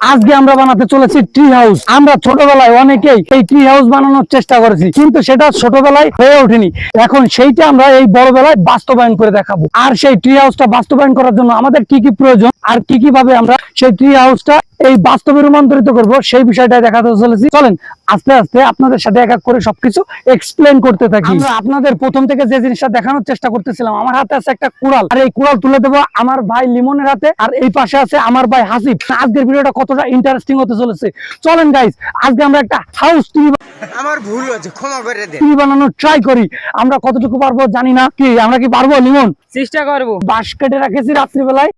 আজকে আমরা বানাতে চলেছি ট্রি হাউস আমরা ছোটবেলায় অনেকেই এই ট্রি হাউস বানানোর চেষ্টা করেছি, কিন্তু সেটা ছোটবেলায় হয়ে ওঠেনি। এখন সেইটা আমরা এই বড়বেলায় বাস্তবায়ন করে দেখাবো। আর সেই ট্রি হাউসটা বাস্তবায়ন করার জন্য আমাদের কি কি প্রয়োজন, আর কি কি ভাবে আমরা সেই ট্রি হাউসটা এই বাস্তবে রূপান্তরিত করব সেই বিষয়টা দেখাতে চলেছি। চলেন আস্তে আস্তে আপনাদের সাথে এক এক করে সবকিছু এক্সপ্লেন করতে থাকি। আমরা আপনাদের প্রথম থেকে যে জিনিসটা দেখানোর চেষ্টা করতেছিলাম আমার হাতে আছে একটা কুড়াল। আর এই কুড়াল তুলে দেবো আমার ভাই লিমনের হাতে আর এই পাশে আছে আমার ভাই হাসিব আজকের ভিডিওটা কতটা ইন্টারেস্টিং হতে চলেছে। চলেন গাইস আজকে আমরা একটা হাউস ট্রি আমার ভুল হচ্ছে ক্ষমা করে দে ট্রি বানানোর ট্রাই করি। আমরা কতটুকু পারব জানি না। কি আমরা কি পারব লিমন? চেষ্টা করব। বাঁশ কেটে রাখেছি রাত্রিবেলায়।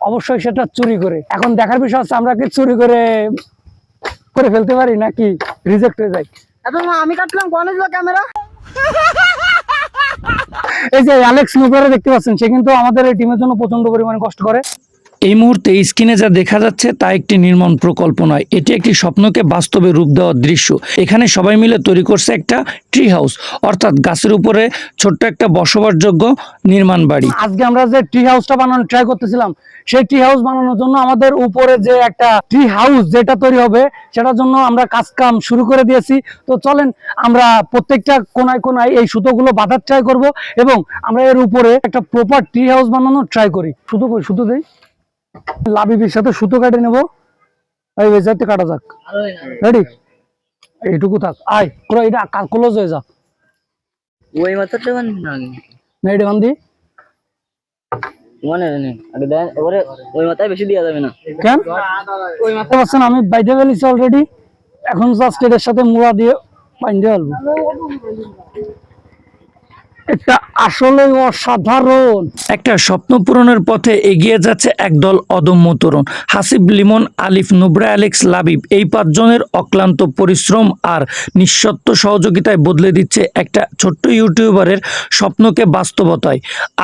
অবশ্যই সেটা চুরি করে। এখন দেখার বিষয় হচ্ছে আমরা কি চুরি করে করে ফেলতে পারি নাকি? রিজেক্ট হয়ে যায়। এখন আমি কাটলাম গণেশ বা ক্যামেরা এই যে অ্যালেক্স নুপারে দেখতে পাচ্ছেন সে কিন্তু আমাদের এই টিমের জন্য প্রচণ্ড পরিমাণে কষ্ট করে। এই মুহূর্তে স্ক্রিনে যা দেখা যাচ্ছে তা একটি নির্মাণ প্রকল্প নয়। এটি একটি স্বপ্নকে বাস্তবে রূপ দেওয়ার দৃশ্য। এখানে সবাই মিলে তৈরি করছে একটা ট্রি হাউস অর্থাৎ গাছের উপরে ছোট্ট একটা বসবাসযোগ্য নির্মাণ বাড়ি। আজকে আমরা যে ট্রি হাউসটা বানানোর ট্রাই করতেছিলাম, সেই ট্রি হাউস বানানোর জন্য আমাদের উপরে যে একটা ট্রি হাউস যেটা তৈরি হবে, সেটার জন্য আমরা কাজ কাম শুরু করে দিয়েছি। তো চলেন, আমরা প্রত্যেকটা কোনায় কোনায় এই সুতোগুলো বাঁধার ট্রাই করব এবং আমরা এর উপরে একটা প্রপার ট্রি হাউস বানানোর ট্রাই করি। কই, সুতো দেই? লাবিবির সাথে সুতো কেটে নেব। এই কাটা যাক। রেডি এইটুকু থাক। আয় পুরো এটা ক্লোজ হয়ে যা। ওই মাত্রটা বান্ধি না এটা বান্ধি। মনে নেই আগে দেন এবারে ওই মাথায় বেশি দেওয়া যাবে না। কেন? ওই বুঝতে পারছেন আমি বাইতে ফেলেছি অলরেডি এখন জাস্ট এটার সাথে মুড়া দিয়ে বাইন্ধে ফেলব। এটা আসলে অসাধারণ। একটা স্বপ্ন পূরণের পথে এগিয়ে যাচ্ছে একদল অদম্য তরুণ। হাসিব লিমন আলিফ নুবরা অ্যালেক্স লাবিব। এই পাঁচজনের অক্লান্ত পরিশ্রম আর নিঃস্বত্ব সহযোগিতায় বদলে দিচ্ছে একটা ছোট্ট ইউটিউবারের স্বপ্নকে বাস্তবতায়।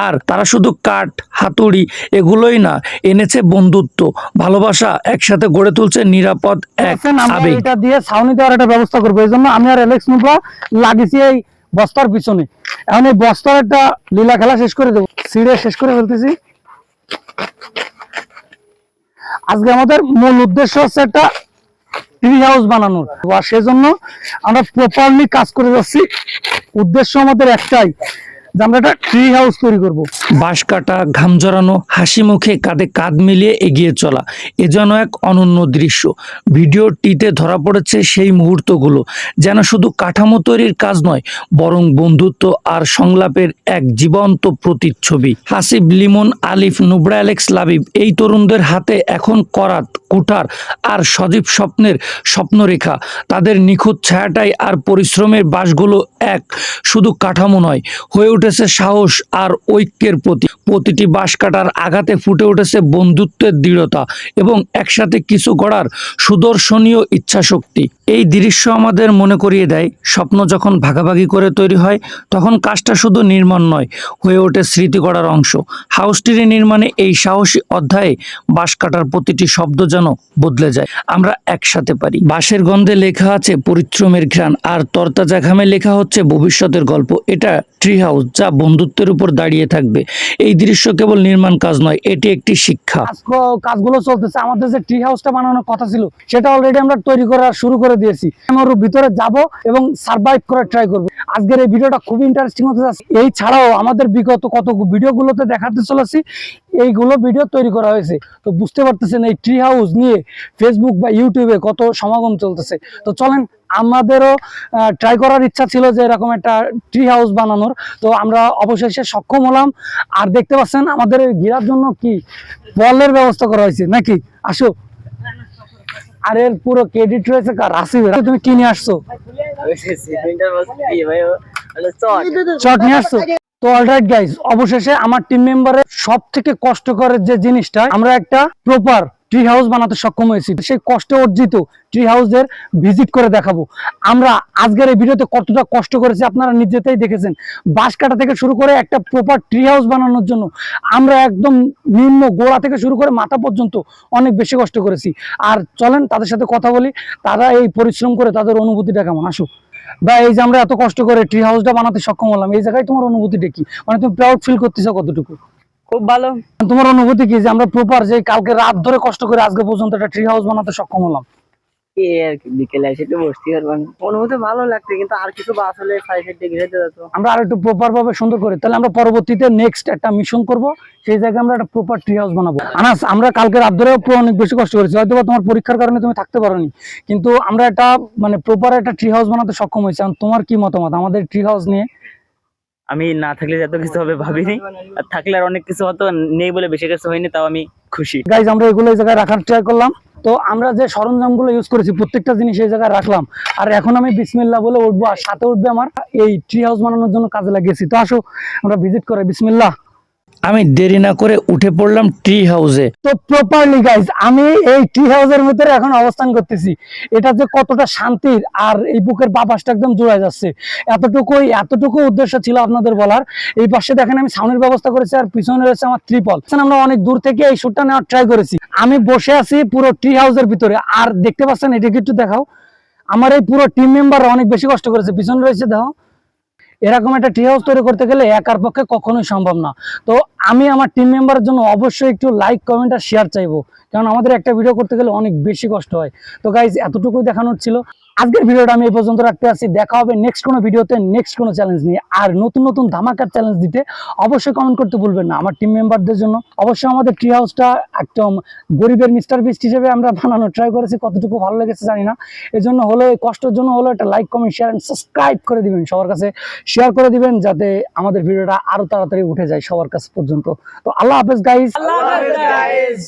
আর তারা শুধু কাঠ হাতুড়ি এগুলোই না এনেছে বন্ধুত্ব। ভালোবাসা একসাথে গড়ে তুলছে নিরাপদ এক আবেগ। এটা দিয়ে ছাউনি দেওয়ার একটা ব্যবস্থা করব। এই জন্য আমি আর অ্যালেক্স নুপা লাগিয়েছি এই বস্তার পিছনে। এখন এই বস্তার একটা লীলা খেলা শেষ করে দেবো। সিঁড়ে শেষ করে ফেলতেছি। আজকে আমাদের মূল উদ্দেশ্য হচ্ছে একটা ট্রি হাউস বানানোর। আর সেজন্য আমরা প্রপারলি কাজ করে যাচ্ছি। উদ্দেশ্য আমাদের একটাই যে আমরা একটা ট্রি হাউস তৈরি করব। বাঁশ কাটা, ঘাম জড়ানো, হাসি মুখে কাঁধে কাঁধ মিলিয়ে এগিয়ে চলা, এ যেন এক অনন্য দৃশ্য। ভিডিওটিতে ধরা পড়েছে সেই মুহূর্তগুলো, যেন শুধু কাঠামো তৈরির কাজ নয়, বরং বন্ধুত্ব আর সংলাপের এক জীবন্ত প্রতিচ্ছবি। হাসিব, লিমন, আলিফ, নুবরা, অ্যালেক্স, লাবিব, এই তরুণদের হাতে এখন করাত, কুঠার আর সজীব স্বপ্নের স্বপ্নরেখা। তাদের নিখুঁত ছায়াটাই আর পরিশ্রমের বাসগুলো এক, শুধু কাঠামো নয়, হয়ে উঠেছে সাহস আর ঐক্যের প্রতি। প্রতিটি বাঁশ কাটার আঘাতে ফুটে উঠেছে বন্ধুত্বের দৃঢ়তা এবং একসাথে কিছু গড়ার সুদর্শনীয় ইচ্ছাশক্তি। এই দৃশ্য আমাদের মনে করিয়ে দেয়, স্বপ্ন যখন ভাগাভাগি করে তৈরি হয়, তখন কাজটা শুধু নির্মাণ নয়, হয়ে ওঠে স্মৃতি গড়ার অংশ। হাউসটির নির্মাণে এই সাহসী অধ্যায়ে বাঁশ কাটার প্রতিটি শব্দ যেন বদলে যায়। আমরা একসাথে পারি। বাঁশের গন্ধে লেখা আছে পরিশ্রমের ঘ্রাণ, আর তরতাজা ঘামে লেখা হচ্ছে ভবিষ্যতের গল্প। এটা ট্রি হাউস। যা বন্ধুত্বের উপর দাঁড়িয়ে থাকবে। এই দৃশ্য কেবল নির্মাণ কাজ নয়, এটি একটি শিক্ষা। কাজগুলো চলতেছে। আমাদের যে ট্রি হাউসটা বানানোর কথা ছিল, সেটা অলরেডি আমরা তৈরি করা শুরু করে দিয়েছি। আমরা ভিতরে যাব এবং সার্ভাইভ করার ট্রাই করব। আজকের এই ভিডিওটা খুব ইন্টারেস্টিং হতে যাচ্ছে। এই ছাড়াও আমাদের বিগত কত ভিডিওগুলোতে দেখাতে চলেছি, এইগুলো ভিডিও তৈরি করা হয়েছে। তো বুঝতে পারতেছেন এই ট্রি হাউস নিয়ে ফেসবুক বা ইউটিউবে কত সমাগম চলতেছে। তো চলেন আমাদেরও ট্রাই করার ইচ্ছা ছিল যে এরকম একটা ট্রি হাউস বানানোর। তো আমরা অবশেষে সক্ষম হলাম। আর দেখতে পাচ্ছেন, আমাদের ঘেরার জন্য কি বলের ব্যবস্থা করা হয়েছে, নাকি? আসো। আর এর পুরো ক্রেডিট রয়েছে কার? রাসিবের। তুমি কি নিয়ে আসছো? চট নিয়ে আসছো? তো অলরাইট গাইজ অবশেষে আমার টিম মেম্বারের সব থেকে কষ্টকর যে জিনিসটা, আমরা একটা প্রপার ট্রি হাউস বানাতে সক্ষম হয়েছি। সেই কষ্টে অর্জিত ট্রি হাউসের ভিজিট করে দেখাবো। আমরা আজকের এই ভিডিওতে কতটা কষ্ট করেছি আপনারা নিজেতেই দেখেছেন। বাঁশ কাটা থেকে শুরু করে একটা প্রপার ট্রি হাউস বানানোর জন্য আমরা একদম নিম্ন গোড়া থেকে শুরু করে মাথা পর্যন্ত অনেক বেশি কষ্ট করেছি। আর চলেন তাদের সাথে কথা বলি, তারা এই পরিশ্রম করে তাদের অনুভূতিটা কেমন? আসুক বা এই যে আমরা এত কষ্ট করে ট্রি হাউসটা বানাতে সক্ষম হলাম, এই জায়গায় তোমার অনুভূতিটা কি? মানে তুমি প্রাউড ফিল করতেছো কতটুকু? খুব ভালো। তোমার অনুভূতি কি? যে আমরা প্রপার যে কালকে রাত ধরে কষ্ট করে আজকে পর্যন্ত একটা ট্রি হাউস বানাতে সক্ষম হলাম। আমরা আর একটু প্রপার ভাবে সুন্দর করে তাহলে আমরা পরবর্তীতে নেক্সট একটা মিশন করব। সেই জায়গায় আমরা একটা প্রপার ট্রি হাউস বানাবো। আনাস আমরা কালকে রাত পুরো অনেক বেশি কষ্ট করেছি। হয়তো বা তোমার পরীক্ষার কারণে তুমি থাকতে পারোনি। কিন্তু আমরা একটা মানে প্রপার একটা ট্রি হাউস বানাতে সক্ষম হয়েছি। তোমার কি মতামত? আমাদের ট্রি হাউস নিয়ে আমি না থাকলে এত কিছু হবে ভাবিনি। আর থাকলে আর অনেক কিছু হতো নেই বলে বেশি কিছু হয়নি, তাও আমি খুশি। গাইজ আমরা এগুলো জায়গায় রাখার ট্রাই করলাম। তো আমরা যে সরঞ্জামগুলো ইউজ করেছি, প্রত্যেকটা জিনিস এই জায়গায় রাখলাম। আর এখন আমি বিসমিল্লা বলে উঠবো, আর সাথে উঠবে আমার এই ট্রি হাউস বানানোর জন্য কাজে লাগিয়েছি। তো আসো, আমরা ভিজিট করে বিসমিল্লা আমি দেরি না করে উঠে পড়লাম ট্রি হাউসে। তো প্রপারলি গাইজ আমি এই ট্রি হাউসের ভিতরে এখন অবস্থান করতেছি। এটা যে কতটা শান্তির, আর এই বুকের বাপাসটা একদম জোড়া যাচ্ছে। এতটুকুই, এতটুকু উদ্দেশ্য ছিল আপনাদের বলার। এই পাশে দেখেন আমি সাউন্ডের ব্যবস্থা করেছি, আর পিছনে রয়েছে আমার ত্রিপল। আমরা অনেক দূর থেকে এই শুটটা নেওয়ার ট্রাই করেছি। আমি বসে আছি পুরো ট্রি হাউসের ভিতরে। আর দেখতে পাচ্ছেন, এটাকে একটু দেখাও। আমার এই পুরো টিম মেম্বার অনেক বেশি কষ্ট করেছে। পিছনে রয়েছে, দেখো। এরকম একটা ট্রি হাউস তৈরি করতে গেলে একার পক্ষে কখনোই সম্ভব না। তো আমি আমার টিম মেম্বারের জন্য অবশ্যই একটু লাইক কমেন্ট আর শেয়ার চাইব। কারণ আমাদের একটা ভিডিও করতে গেলে অনেক বেশি কষ্ট হয়। তো গাইজ এতটুকুই দেখানোর ছিল। আজকের ভিডিওটা আমি এই পর্যন্ত রাখতে আসছি দেখা হবে নেক্সট কোনো ভিডিওতে নেক্সট কোনো চ্যালেঞ্জ নিয়ে। আর নতুন নতুন ধামাকার চ্যালেঞ্জ দিতে অবশ্যই কমেন্ট করতে ভুলবেন না। আমার টিম মেম্বারদের জন্য অবশ্যই আমাদের ট্রি হাউসটা একদম গরিবের মিস্টার বিস্ট হিসেবে আমরা বানানোর ট্রাই করেছি। কতটুকু ভালো লেগেছে জানি না। এই জন্য হলো, এই কষ্টের জন্য হলো একটা like comment share and subscribe করে দিবেন সবার কাছে। শেয়ার করে দিবেন যাতে আমাদের ভিডিওটা আরও তাড়াতাড়ি উঠে যায় সবার কাছে পর্যন্ত তো আল্লাহ হাফেজ গাইজ আল্লাহ হাফেজ guys।